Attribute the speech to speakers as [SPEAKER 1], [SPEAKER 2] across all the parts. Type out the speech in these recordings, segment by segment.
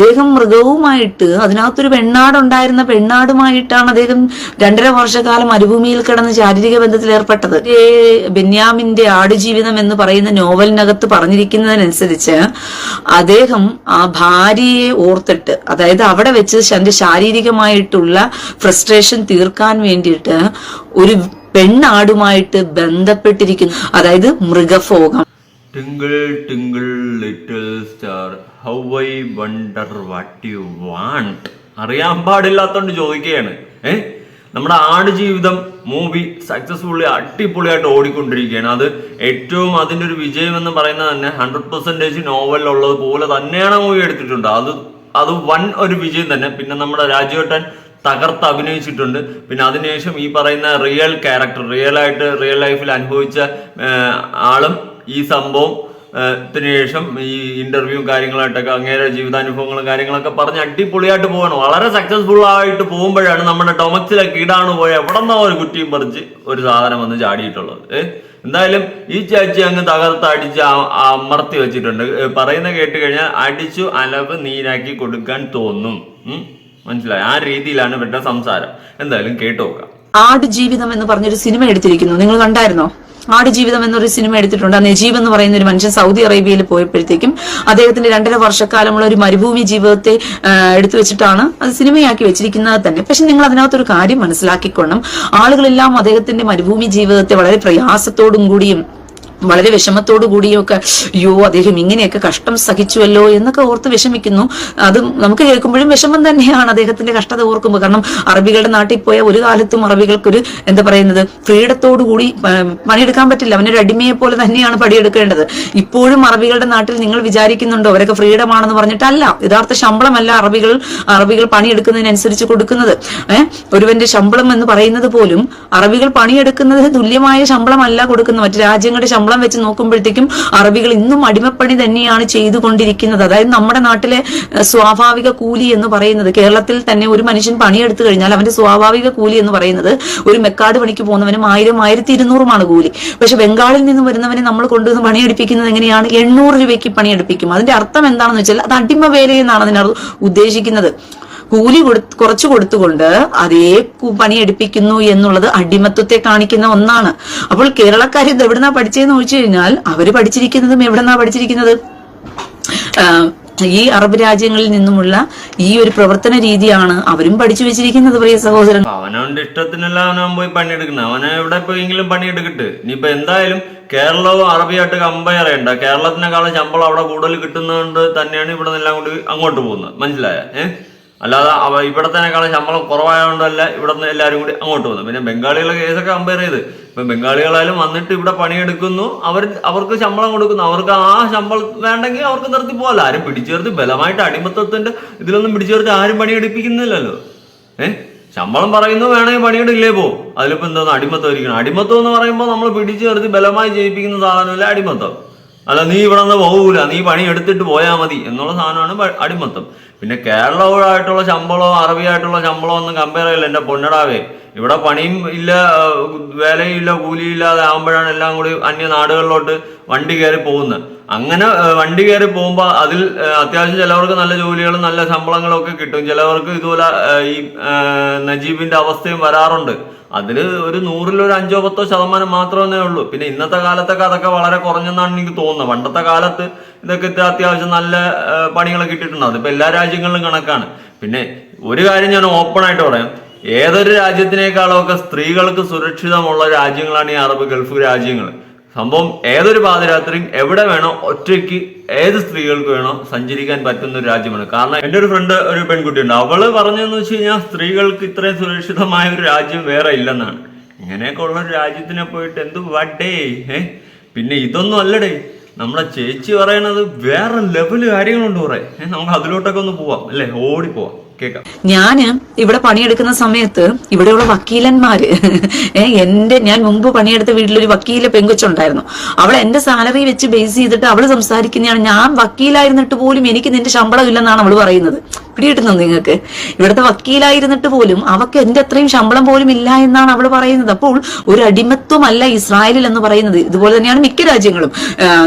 [SPEAKER 1] അദ്ദേഹം മൃഗവുമായിട്ട് അതിനകത്തൊരു പെണ്ണാടുണ്ടായിരുന്ന പെണ്ണാടുമായിട്ടാണ് അദ്ദേഹം രണ്ടര വർഷക്കാലം മരുഭൂമിയിൽ കിടന്ന് ശാരീരിക ബന്ധത്തിൽ ഏർപ്പെട്ടത് ബെന്യാമിന്റെ ആടുജീവിതം എന്ന് പറയുന്ന നോവലിനകത്ത് പറഞ്ഞിരിക്കുന്നതിനനുസരിച്ച് അദ്ദേഹം ആ ഭാര്യയെ ഓർത്തിട്ട് അതായത് അവിടെ വെച്ച് തന്റെ ശാരീരികമായിട്ടുള്ള ഫ്രസ്ട്രേഷൻ തീർക്കാൻ വേണ്ടിയിട്ട് ഒരു പെണ്ണാടുമായിട്ട് ബന്ധപ്പെട്ടിരിക്കുന്നു. അതായത് മൃഗഭോഗം.
[SPEAKER 2] Twinkle twinkle little star how I wonder what you want അറിയാൻ പാടില്ലാത്തോണ്ട് ചോദിക്കുകയാണ്. ഏ? നമ്മുടെ ആടുജീവിതം മൂവി സക്സസ്ഫുള്ളി അടിപൊളിയായിട്ട് ഓടിക്കൊണ്ടിരിക്കുകയാണ്. അത് ഏറ്റവും അതിന്റെ ഒരു വിജയം എന്ന് പറയുന്നത് തന്നെ ഹൺഡ്രഡ് പെർസെന്റേജ് നോവലിലുള്ളത് പോലെ തന്നെയാണ് മൂവി എടുത്തിട്ടുണ്ട്. അത് അത് വൻ ഒരു വിജയം തന്നെ. പിന്നെ നമ്മുടെ രാജുവേട്ടൻ തകർത്ത് അഭിനയിച്ചിട്ടുണ്ട്. പിന്നെ അതിനുശേഷം ഈ പറയുന്ന റിയൽ ക്യാരക്ടർ റിയൽ ആയിട്ട് റിയൽ ലൈഫിൽ അനുഭവിച്ച ആളും ഈ സംഭവം ശേഷം ഈ ഇന്റർവ്യൂ കാര്യങ്ങളായിട്ടൊക്കെ അങ്ങേരെ ജീവിതാനുഭവങ്ങളും കാര്യങ്ങളൊക്കെ പറഞ്ഞ് അടിപൊളിയായിട്ട് പോകണം വളരെ സക്സസ്ഫുൾ ആയിട്ട് പോകുമ്പോഴാണ് നമ്മുടെ ടൊമക്സിലെ കീടാണ് പോയ എവിടെ എവിടെന്നോ ഒരു കുറ്റിയും പറിച്ച് ഒരു സാധനം വന്ന് ചാടിയിട്ടുള്ളത്. എന്തായാലും ഈ ചേച്ചി അങ്ങ് തകർത്ത് അടിച്ച് അമർത്തി വെച്ചിട്ടുണ്ട്. പറയുന്ന കേട്ട് കഴിഞ്ഞാൽ അടിച്ചു അലവ് നീരാക്കി കൊടുക്കാൻ തോന്നും? മനസ്സിലായി? ആ രീതിയിലാണ് ഇവരുടെ സംസാരം. എന്തായാലും കേട്ടു നോക്കാം.
[SPEAKER 1] ആടുജീവിതം എന്ന് പറഞ്ഞൊരു സിനിമ എടുത്തിരിക്കുന്നു. നിങ്ങൾ കണ്ടായിരുന്നോ? ആടുജീവിതം എന്നൊരു സിനിമ എടുത്തിട്ടുണ്ട്. ആ നജീബ് എന്ന് പറയുന്ന ഒരു മനുഷ്യൻ സൗദി അറേബ്യയിൽ പോയപ്പോഴത്തേക്കും അദ്ദേഹത്തിന്റെ രണ്ടര വർഷക്കാലമുള്ള ഒരു മരുഭൂമി ജീവിതത്തെ എടുത്തു വെച്ചിട്ടാണ് അത് സിനിമയാക്കി വെച്ചിരിക്കുന്നത് തന്നെ. പക്ഷെ നിങ്ങൾ അതിനകത്തൊരു കാര്യം മനസ്സിലാക്കിക്കൊള്ളണം. ആളുകളെല്ലാം അദ്ദേഹത്തിന്റെ മരുഭൂമി ജീവിതത്തെ വളരെ പ്രയാസത്തോടും കൂടിയും വളരെ വിഷമത്തോടു കൂടിയൊക്കെ അയ്യോ അദ്ദേഹം ഇങ്ങനെയൊക്കെ കഷ്ടം സഹിച്ചുവല്ലോ എന്നൊക്കെ ഓർത്ത് വിഷമിക്കുന്നു. അത് നമുക്ക് കേൾക്കുമ്പോഴും വിഷമം തന്നെയാണ് അദ്ദേഹത്തിന്റെ കഷ്ടത ഓർക്കുമ്പോൾ. കാരണം അറബികളുടെ നാട്ടിൽ പോയ ഒരു കാലത്തും അറബികൾക്കൊരു എന്താ പറയുന്നത് ഫ്രീഡത്തോടു കൂടി പണിയെടുക്കാൻ പറ്റില്ല. അവനൊരു അടിമയെ പോലെ തന്നെയാണ് പണിയെടുക്കേണ്ടത്. ഇപ്പോഴും അറബികളുടെ നാട്ടിൽ നിങ്ങൾ വിചാരിക്കുന്നുണ്ടോ? അവരൊക്കെ ഫ്രീഡം ആണെന്ന് പറഞ്ഞിട്ടല്ല. യഥാർത്ഥ ശമ്പളമല്ല അറബികൾ അറബികൾ പണിയെടുക്കുന്നതിനനുസരിച്ച് കൊടുക്കുന്നത്. ഏഹ് ഒരുവന്റെ ശമ്പളം എന്ന് പറയുന്നത് പോലും അറബികൾ പണിയെടുക്കുന്നത് തുല്യമായ ശമ്പളമല്ല കൊടുക്കുന്നത്. മറ്റു രാജ്യങ്ങളുടെ ശമ്പളം വെച്ച് നോക്കുമ്പോഴത്തേക്കും അറബികൾ ഇന്നും അടിമപ്പണി തന്നെയാണ് ചെയ്തുകൊണ്ടിരിക്കുന്നത്. അതായത് നമ്മുടെ നാട്ടിലെ സ്വാഭാവിക കൂലി എന്ന് പറയുന്നത് കേരളത്തിൽ തന്നെ ഒരു മനുഷ്യൻ പണിയെടുത്തു കഴിഞ്ഞാൽ അവന്റെ സ്വാഭാവിക കൂലി എന്ന് പറയുന്നത് ഒരു മെക്കാട് പണിക്ക് പോകുന്നവനും ആയിരം ആയിരത്തി ഇരുന്നൂറുമാണ് കൂലി. പക്ഷെ ബംഗാളിൽ നിന്ന് വരുന്നവനെ നമ്മൾ കൊണ്ടുവന്ന് പണിയെടുപ്പിക്കുന്നത് എങ്ങനെയാണ്? എണ്ണൂറ് രൂപയ്ക്ക് പണിയെടുപ്പിക്കും. അതിന്റെ അർത്ഥം എന്താണെന്ന് വെച്ചാൽ അത് അടിമ വേലയെന്നാണ് അതിനർത്ഥം ഉദ്ദേശിക്കുന്നത്. കൂലി കൊടു കുറച്ചു കൊടുത്തുകൊണ്ട് അതേ പണി പണിയെടുപ്പിക്കുന്നു എന്നുള്ളത് അടിമത്വത്തെ കാണിക്കുന്ന ഒന്നാണ്. അപ്പോൾ കേരളക്കാർ ഇത് എവിടുന്നാ പഠിച്ചതെന്ന് ചോദിച്ചു കഴിഞ്ഞാൽ അവർ പഠിച്ചിരിക്കുന്നതും എവിടെന്നാ പഠിച്ചിരിക്കുന്നത്? ഈ അറബ് രാജ്യങ്ങളിൽ നിന്നുമുള്ള ഈ ഒരു പ്രവർത്തന രീതിയാണ് അവരും പഠിച്ചു വെച്ചിരിക്കുന്നത് പ്രിയ സഹോദരൻ.
[SPEAKER 2] അവനവന്റെ ഇഷ്ടത്തിനല്ല അവനവൻ പോയി പണിയെടുക്കണം അവനെ എവിടെ പോയെങ്കിലും പണിയെടുക്കട്ടെ. ഇനിയിപ്പോ എന്തായാലും കേരളവും അറബിയായിട്ട് കമ്പയർ ചെയ്യണ്ട കേരളത്തിനേക്കാളും ശമ്പളം അവിടെ കൂടുതൽ കിട്ടുന്നതുകൊണ്ട് തന്നെയാണ് ഇവിടെ നിന്നെല്ലാം കൂടി അങ്ങോട്ട് പോകുന്നത്. മനസ്സിലായ? ഏഹ് അല്ലാതെ അവ ഇവിടത്തേനേക്കാളും ശമ്പളം കുറവായതുകൊണ്ടല്ല ഇവിടെ നിന്ന് എല്ലാവരും കൂടി അങ്ങോട്ട് വന്നു പിന്നെ ബംഗാളികളെ കേസൊക്കെ കമ്പയർ ചെയ്ത്. ഇപ്പം ബംഗാളികളായാലും വന്നിട്ട് ഇവിടെ പണിയെടുക്കുന്നു അവർ അവർക്ക് ശമ്പളം കൊടുക്കുന്നു. അവർക്ക് ആ ശമ്പളം വേണ്ടെങ്കിൽ അവർക്ക് നിർത്തി പോകല്ല ആരും പിടിച്ചേർത്ത് ബലമായിട്ട് അടിമത്തത്തിന്റെ ഇതിലൊന്നും പിടിച്ചേർത്ത് ആരും പണിയെടുപ്പിക്കുന്നില്ലല്ലോ. ഏഹ് ശമ്പളം പറയുന്നു വേണമെങ്കിൽ പണിയെടുക്കില്ലേ പോ. അതിലിപ്പോൾ എന്തോന്ന്? അടിമത്തം ഇരിക്കണം. അടിമത്തം എന്ന് പറയുമ്പോൾ നമ്മൾ പിടിച്ചേർത്ത് ബലമായി ജയിപ്പിക്കുന്ന സാധനമല്ല അടിമത്തം. അല്ല നീ ഇവിടെ നിന്ന് പോകൂല നീ പണി എടുത്തിട്ട് പോയാൽ മതി എന്നുള്ള സാധനമാണ് അടിമത്തം. പിന്നെ കേരളവുമായിട്ടുള്ള ശമ്പളവും അറബിയായിട്ടുള്ള ശമ്പളം ഒന്നും കമ്പയർ ചെയ്യില്ല. എന്റെ പൊന്നടാവേ ഇവിടെ പണിയും ഇല്ല വേലയും ഇല്ല കൂലിയും ഇല്ലാതെ ആകുമ്പോഴാണ് എല്ലാം കൂടി അന്യ നാടുകളിലോട്ട് വണ്ടി കയറി പോകുന്നത്. അങ്ങനെ വണ്ടി കയറി പോകുമ്പോൾ അതിൽ അത്യാവശ്യം ചിലവർക്ക് നല്ല ജോലികളും നല്ല ശമ്പളങ്ങളും ഒക്കെ കിട്ടും. ചിലവർക്ക് ഇതുപോലെ ഈ നജീബിന്റെ അവസ്ഥയും വരാറുണ്ട്. അതിൽ ഒരു നൂറിൽ ഒരു അഞ്ചോ പത്തോ ശതമാനം മാത്രമേ ഉള്ളൂ. പിന്നെ ഇന്നത്തെ കാലത്തൊക്കെ അതൊക്കെ വളരെ കുറഞ്ഞെന്നാണ് എനിക്ക് തോന്നുന്നത്. പണ്ടത്തെ കാലത്ത് ഇതൊക്കെ അത്യാവശ്യം നല്ല പണികൾ കിട്ടിയിട്ടുണ്ട്. അതിപ്പോൾ എല്ലാ രാജ്യങ്ങളിലും കണക്കാണ്. പിന്നെ ഒരു കാര്യം ഞാൻ ഓപ്പൺ ആയിട്ട് പറയാം. ഏതൊരു രാജ്യത്തിനേക്കാളും ഒക്കെ സ്ത്രീകൾക്ക് സുരക്ഷിതമുള്ള രാജ്യങ്ങളാണ് ഈ അറബ് ഗൾഫ് രാജ്യങ്ങൾ സംഭവം ഏതൊരു പാതിരാത്രിയും എവിടെ വേണോ ഒറ്റയ്ക്ക് ഏത് സ്ത്രീകൾക്ക് വേണോ സഞ്ചരിക്കാൻ പറ്റുന്ന ഒരു രാജ്യമാണ്. കാരണം എന്റെ ഒരു ഫ്രണ്ട് ഒരു പെൺകുട്ടിയുണ്ട്. അവൾ പറഞ്ഞതെന്ന് വെച്ച് കഴിഞ്ഞാൽ സ്ത്രീകൾക്ക് ഇത്രയും സുരക്ഷിതമായ ഒരു രാജ്യം വേറെ ഇല്ലെന്നാണ്. ഇങ്ങനെയൊക്കെ ഉള്ള ഒരു രാജ്യത്തിനെ പോയിട്ട് എന്ത് വട്ടേ ഏ പിന്നെ ഇതൊന്നും അല്ലടേ. നമ്മളെ ചേച്ചി പറയണത് വേറെ ലെവൽ കാര്യങ്ങളുണ്ട് കുറെ. നമുക്ക് അതിലോട്ടൊക്കെ ഒന്ന് പോവാം അല്ലേ? ഓടി പോവാം കേൾക്കാം
[SPEAKER 1] ഞാൻ ഇവിടെ പണിയെടുക്കുന്ന സമയത്ത് ഇവിടെയുള്ള വക്കീലന്മാര് എന്റെ ഞാൻ മുമ്പ് പണിയെടുത്ത വീട്ടിലൊരു വക്കീല പെങ്കൊച്ചുണ്ടായിരുന്നു. അവൾ എന്റെ സാലറി വെച്ച് ബേസ് ചെയ്തിട്ട് അവൾ സംസാരിക്കുന്നതാണ്. ഞാൻ വക്കീലായിരുന്നിട്ട് പോലും എനിക്ക് നിന്റെ ശമ്പളം ഇല്ലെന്നാണ് അവൾ പറയുന്നത്. പിടികിട്ടുന്നു നിങ്ങൾക്ക്? ഇവിടുത്തെ വക്കീലായിരുന്നിട്ട് പോലും അവക്ക് എന്റെ അത്രയും ശമ്പളം പോലും ഇല്ല എന്നാണ് അവൾ പറയുന്നത്. അപ്പോൾ ഒരു അടിമത്വമല്ല ഇസ്രായേലിൽ എന്ന് പറയുന്നത്. ഇതുപോലെ തന്നെയാണ് മിക്ക രാജ്യങ്ങളും.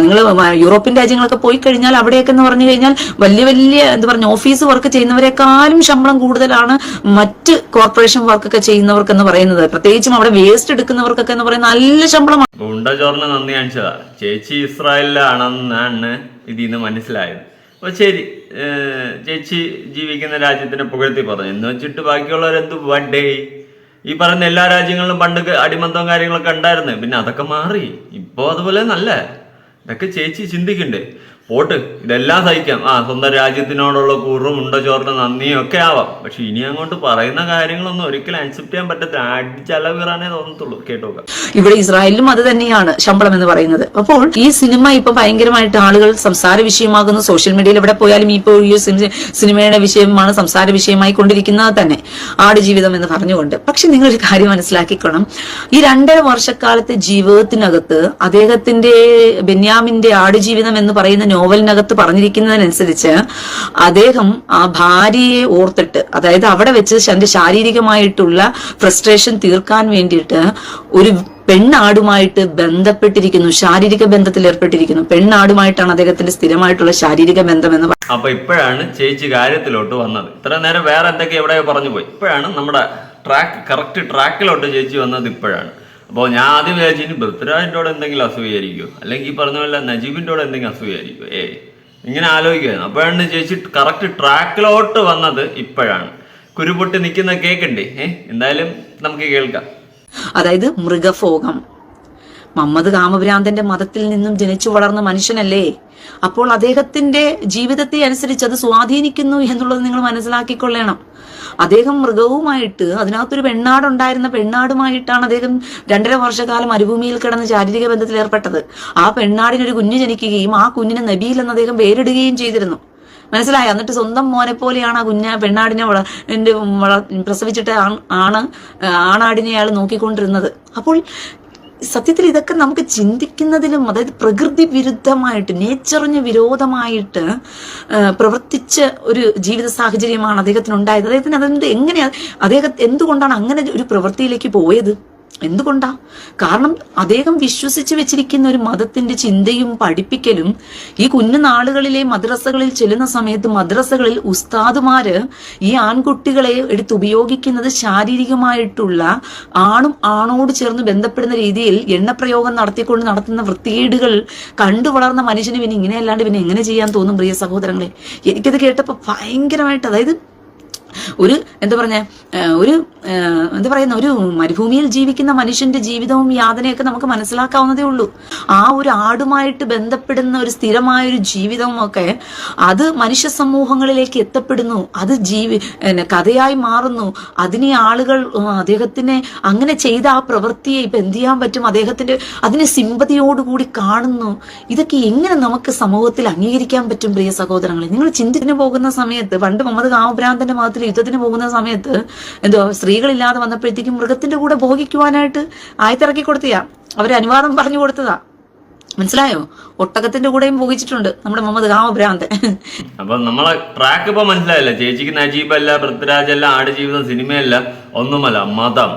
[SPEAKER 1] നിങ്ങൾ യൂറോപ്യൻ രാജ്യങ്ങളൊക്കെ പോയി കഴിഞ്ഞാൽ അവിടെയൊക്കെ എന്ന് പറഞ്ഞു കഴിഞ്ഞാൽ വലിയ വലിയ എന്താ പറഞ്ഞ ഓഫീസ് വർക്ക് ചെയ്യുന്നവരെക്കാളും ശമ്പളം കൂടുതലാണ് മറ്റ് കോർപ്പറേഷൻ വർക്കൊക്കെ ചെയ്യുന്നവർക്ക് എന്ന് പറയുന്നത്. പ്രത്യേകിച്ചും അവിടെ വേസ്റ്റ് എടുക്കുന്നവർക്കൊക്കെ എന്ന് പറയുന്നത് നല്ല ശമ്പളമാണ്.
[SPEAKER 2] ചേച്ചി ഇസ്രായേലിലാണെന്നാണ് ഇതിൽ മനസ്സിലായത്. അപ്പൊ ശരി ചേച്ചി ജീവിക്കുന്ന രാജ്യത്തിനെ പുകഴ്ത്തി പറഞ്ഞു. എന്ന് വെച്ചിട്ട് ബാക്കിയുള്ളവരെന്ത് വഡേ ഈ പറയുന്ന എല്ലാ രാജ്യങ്ങളിലും പണ്ട് അടിമന്തവും കാര്യങ്ങളൊക്കെ ഉണ്ടായിരുന്നു. പിന്നെ അതൊക്കെ മാറി. ഇപ്പോ അതുപോലെ നല്ല. ഇതൊക്കെ ചേച്ചി ചിന്തിക്കണ്ടേ? പോട്ട് ഇതെല്ലാം സഹിക്കാം. ആ സ്വന്തം രാജ്യത്തിനോടുള്ള കൂറും ഉണ്ട ചോറിന് നന്ദിയും ഒക്കെ ആവാം. പക്ഷെ ഇനി അങ്ങോട്ട് പറയുന്ന കാര്യങ്ങളൊന്നും ഒരിക്കലും അക്സെപ്റ്റ് ചെയ്യാൻ പറ്റത്തില്ല. അടിച്ചലവിറാനേ തോന്നത്തുള്ളൂ. കേട്ടോ
[SPEAKER 1] ഇവിടെ ഇസ്രായേലിലും അത് തന്നെയാണ് ശമ്പളം എന്ന് പറയുന്നത്. അപ്പോൾ ഈ സിനിമ ഇപ്പൊ ഭയങ്കരമായിട്ട് ആളുകൾ സംസാര വിഷയമാകുന്ന. സോഷ്യൽ മീഡിയയിൽ എവിടെ പോയാലും ഇപ്പോൾ ഈ സിനി- സിനിമയുടെ വിഷയമാണ് സംസാര വിഷയമായി കൊണ്ടിരിക്കുന്നത് തന്നെ. ആടുജീവിതം എന്ന് പറഞ്ഞുകൊണ്ട്. പക്ഷെ നിങ്ങൾ ഒരു കാര്യം മനസ്സിലാക്കിക്കണം. ഈ രണ്ടര വർഷക്കാലത്തെ ജീവിതത്തിനകത്ത് അദ്ദേഹത്തിന്റെ ബെന്യാമിന്റെ ആടുജീവിതം എന്ന് പറയുന്ന നോവലിനകത്ത് പറഞ്ഞിരിക്കുന്നതിനനുസരിച്ച് അദ്ദേഹം ആ ഭാര്യയെ ഓർത്തിട്ട് അതായത് അവിടെ വെച്ച് തന്റെ ശാരീരികമായിട്ടുള്ള ഫ്രസ്ട്രേഷൻ തീർക്കാൻ വേണ്ടിയിട്ട് ഒരു പെണ്ണാടുമായിട്ട് ബന്ധപ്പെട്ടിരിക്കുന്നു ശാരീരിക ബന്ധത്തിൽ ഏർപ്പെട്ടിരിക്കുന്നു. പെണ്ണാടുമായിട്ടാണ് അദ്ദേഹത്തിന്റെ സ്ഥിരമായിട്ടുള്ള ശാരീരിക ബന്ധം എന്ന്.
[SPEAKER 2] അപ്പൊ ഇപ്പോഴാണ് ചേച്ചി കാര്യത്തിലോട്ട് വന്നത്. ഇത്ര നേരം വേറെ എന്തൊക്കെ എവിടെയോ പറഞ്ഞു പോയി ഇപ്പോഴാണ് നമ്മുടെ ട്രാക്ക് കറക്റ്റ് ട്രാക്കിലോട്ട് ചേച്ചി വന്നത് ഇപ്പോഴാണ്. അപ്പോൾ ഞാൻ ആദ്യം വിചാരിച്ചു പൃഥ്വിരാജിന്റെ കൂടെ എന്തെങ്കിലും അസൂയായിരിക്കും അല്ലെങ്കിൽ ഈ പറഞ്ഞ പോലെ നജീബിന്റെ കൂടെ എന്തെങ്കിലും അസൂയായിരിക്കും ഏ ഇങ്ങനെ ആലോചിക്കുകയായിരുന്നു അപ്പോഴാണ് ചേച്ചി കറക്റ്റ് ട്രാക്കിലോട്ട് വന്നത് ഇപ്പോഴാണ്. കുരുപൊട്ടി നിൽക്കുന്ന കേൾക്കണ്ടേ ഏ? എന്തായാലും നമുക്ക് കേൾക്കാം.
[SPEAKER 1] അതായത് മൃഗഭോഗം. മമ്മദ് കാമഭ്രാന്തന്റെ മതത്തിൽ നിന്നും ജനിച്ചു വളർന്ന മനുഷ്യനല്ലേ? അപ്പോൾ അദ്ദേഹത്തിന്റെ ജീവിതത്തെ അനുസരിച്ച് അത് സ്വാധീനിക്കുന്നു എന്നുള്ളത് നിങ്ങൾ മനസ്സിലാക്കിക്കൊള്ളണം. അദ്ദേഹം മൃഗവുമായിട്ട് അതിനകത്തൊരു പെണ്ണാടുണ്ടായിരുന്ന പെണ്ണാടുമായിട്ടാണ് അദ്ദേഹം രണ്ടര വർഷക്കാലം മരുഭൂമിയിൽ കിടന്ന് ശാരീരിക ബന്ധത്തിൽ ഏർപ്പെട്ടത്. ആ പെണ്ണാടിനൊരു കുഞ്ഞു ജനിക്കുകയും ആ കുഞ്ഞിനെ നബിയിൽ എന്ന് അദ്ദേഹം പേരിടുകയും ചെയ്തിരുന്നു. മനസ്സിലായോ? എന്നിട്ട് സ്വന്തം മോനെ പോലെയാണ് ആ കുഞ്ഞ പെണ്ണാടിനെ വള പ്രസവിച്ചിട്ട് ആണ് ആണാടിനെ അയാൾ നോക്കിക്കൊണ്ടിരുന്നത്. അപ്പോൾ സത്യത്തിൽ ഇതൊക്കെ നമുക്ക് ചിന്തിക്കുന്നതിലും അതായത് പ്രകൃതി വിരുദ്ധമായിട്ട് നേച്ചറിന് വിരോധമായിട്ട് പ്രവർത്തിച്ച ഒരു ജീവിത സാഹചര്യമാണ് അദ്ദേഹത്തിന് ഉണ്ടായത് അദ്ദേഹത്തിന് അതെന്ത് എങ്ങനെയാ അദ്ദേഹം എന്തുകൊണ്ടാണ് അങ്ങനെ ഒരു പ്രവൃത്തിയിലേക്ക് പോയത്? എന്തുകൊണ്ടാ? കാരണം അദ്ദേഹം വിശ്വസിച്ച് വെച്ചിരിക്കുന്ന ഒരു മതത്തിന്റെ ചിന്തയും പഠിപ്പിക്കലും ഈ കുഞ്ഞു നാളുകളിലെ മദ്രസകളിൽ ചെല്ലുന്ന സമയത്ത് മദ്രസകളിൽ ഉസ്താദുമാര് ഈ ആൺകുട്ടികളെ എടുത്ത് ഉപയോഗിക്കുന്നത് ശാരീരികമായിട്ടുള്ള ആണും ആണോട് ചേർന്ന് ബന്ധപ്പെടുന്ന രീതിയിൽ എണ്ണപ്രയോഗം നടത്തിക്കൊണ്ട് നടത്തുന്ന വൃത്തികേടുകൾ കണ്ടു വളർന്ന മനുഷ്യന് പിന്നെ ഇങ്ങനെയല്ലാണ്ട് പിന്നെ എങ്ങനെ ചെയ്യാൻ തോന്നും പ്രിയ സഹോദരങ്ങളെ? എനിക്കത് കേട്ടപ്പോൾ ഭയങ്കരമായിട്ട് അതായത് ഒരു എന്താ പറഞ്ഞ ഒരു എന്താ പറയുന്ന ഒരു മരുഭൂമിയിൽ ജീവിക്കുന്ന മനുഷ്യന്റെ ജീവിതവും യാതനയൊക്കെ നമുക്ക് മനസ്സിലാക്കാവുന്നതേ ഉള്ളൂ. ആ ഒരു ആടുമായിട്ട് ബന്ധപ്പെടുന്ന ഒരു സ്ഥിരമായ ഒരു ജീവിതവും ഒക്കെ അത് മനുഷ്യ സമൂഹങ്ങളിലേക്ക് എത്തപ്പെടുന്നു. അത് ജീവി കഥയായി മാറുന്നു. അതിനെ ആളുകൾ അദ്ദേഹത്തിനെ അങ്ങനെ ചെയ്ത ആ പ്രവൃത്തിയെ ഇപ്പൊ എന്ത് ചെയ്യാൻ പറ്റും? അദ്ദേഹത്തിന്റെ അതിനെ സിമ്പതിയോടുകൂടി കാണുന്നു. ഇതൊക്കെ എങ്ങനെ നമുക്ക് സമൂഹത്തിൽ അംഗീകരിക്കാൻ പറ്റും പ്രിയ സഹോദരങ്ങളെ? നിങ്ങൾ ചിന്തിന് പോകുന്ന സമയത്ത് പണ്ട് മുഹമ്മദ് കാമഭ്രാന്തന്റെ മതത്തിൽ യുദ്ധത്തിന് പോകുന്ന സമയത്ത് എന്തോ സ്ത്രീകളില്ലാതെ വന്നപ്പോഴത്തേക്കും മൃഗത്തിന്റെ കൂടെ ഭോഗിക്കുവാനായിട്ട് ആയത്തിറക്കി കൊടുത്തിയാ. അവർ അനുവാദം പറഞ്ഞു കൊടുത്തതാ. മനസ്സിലായോ? ഒട്ടകത്തിന്റെ കൂടെയും ഭോഗിച്ചിട്ടുണ്ട് നമ്മുടെ മുഹമ്മദ് കാമഭ്രാന്തൻ
[SPEAKER 2] അപ്പൊ നമ്മളെ ട്രാക്ക് ഇപ്പൊ മനസ്സിലായല്ലോ? ചേച്ചിക്ക് നജീബല്ല പൃഥ്വിരാജല്ല ആടുജീവിതം സിനിമയല്ല ഒന്നുമല്ല മതം?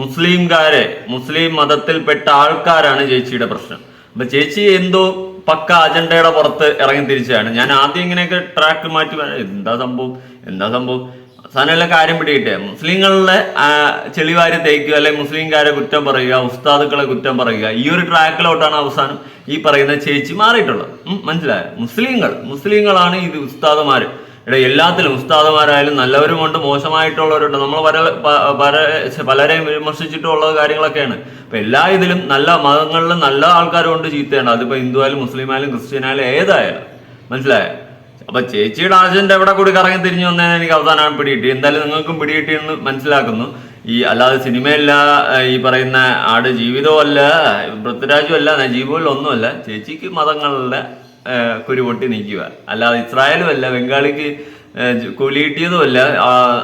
[SPEAKER 2] മുസ്ലിംകാരെ മുസ്ലിം മതത്തിൽപ്പെട്ട ആൾക്കാരാണ് ചേച്ചിയുടെ പ്രശ്നം. അപ്പൊ ചേച്ചി എന്തോ പക്ക അജണ്ടയുടെ പുറത്ത് ഇറങ്ങി തിരിച്ചാണ്. ഞാൻ ആദ്യം ഇങ്ങനെയൊക്കെ ട്രാക്ക് മാറ്റി എന്താ സംഭവം? എന്താ സംഭവം? അവസാനമുള്ള കാര്യം പിടികിട്ടെ മുസ്ലിങ്ങളുടെ ആ, ചെളിവാരി തേക്കുക അല്ലെ മുസ്ലിംകാരെ കുറ്റം പറയുക ഉസ്താദുക്കളെ കുറ്റം പറയുക ഈ ഒരു ട്രാക്കിലോട്ടാണ് അവസാനം ഈ പറയുന്ന ചേച്ചി മാറിയിട്ടുള്ളത്. മനസ്സിലായ? മുസ്ലിങ്ങൾ മുസ്ലിങ്ങളാണ് ഇത് ഉസ്താദുമാര്. ഇവിടെ എല്ലാത്തിലും ഉസ്താദുമാരായാലും നല്ലവരുമുണ്ട് മോശമായിട്ടുള്ളവരുണ്ട്. നമ്മൾ പല- പലരെയും വിമർശിച്ചിട്ടുള്ള കാര്യങ്ങളൊക്കെയാണ്. അപ്പൊ എല്ലാ ഇതിലും നല്ല മതങ്ങളിലും നല്ല ആൾക്കാരും ഉണ്ട് ചീത്തയാണ്. അതിപ്പോ ഹിന്ദു ആയാലും മുസ്ലിം ആയാലും ക്രിസ്ത്യൻ ആയാലും ഏതായാലും. മനസ്സിലായോ? അപ്പൊ ചേച്ചിയുടെ അജണ്ട എവിടെ കൂടി കറങ്ങി തിരിഞ്ഞു വന്നതെന്ന് എനിക്ക് അവസാനം പിടികിട്ടി. എന്തായാലും നിങ്ങൾക്കും പിടികിട്ടി എന്ന് മനസ്സിലാക്കുന്നു. ഈ അല്ലാതെ സിനിമയല്ല ഈ പറയുന്ന ആട് ജീവിതമല്ല പൃഥ്വിരാജും അല്ല നജീബും ഒന്നുമല്ല ചേച്ചിക്ക് മതങ്ങളുടെ കുരു കുരുപൊട്ടി നിൽക്കുക. അല്ലാതെ ഇസ്രായേലും അല്ല ബംഗാളിക്ക് കൂലിയിട്ടിയതുമല്ല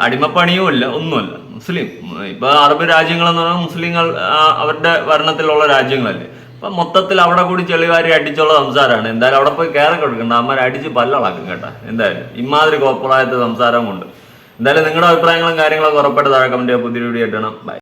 [SPEAKER 2] അടിമപ്പണിയുമല്ല ഒന്നുമല്ല. മുസ്ലിം ഇപ്പൊ അറബ് രാജ്യങ്ങളെന്ന് പറഞ്ഞാൽ മുസ്ലിങ്ങൾ അവരുടെ ഭരണത്തിലുള്ള രാജ്യങ്ങളല്ലേ. അപ്പൊ മൊത്തത്തിൽ അവിടെ കൂടി ചെളിവാരി അടിച്ചുള്ള സംസാരമാണ്. എന്തായാലും അവിടെ പോയി കയറി കൊടുക്കണ്ട. അമ്മ അടിച്ച് പല്ലളാക്കും കേട്ടാ. എന്തായാലും ഇമാതിരി കോപ്പറായത്തെ സംസാരം കൊണ്ട്. എന്തായാലും നിങ്ങളുടെ അഭിപ്രായങ്ങളും കാര്യങ്ങളൊക്കെ ഉറപ്പായിട്ട് താഴെ കമന്റ് ചെയ്യുക പുതിയ വീഡിയോ ആയിട്ടാണ് ബൈ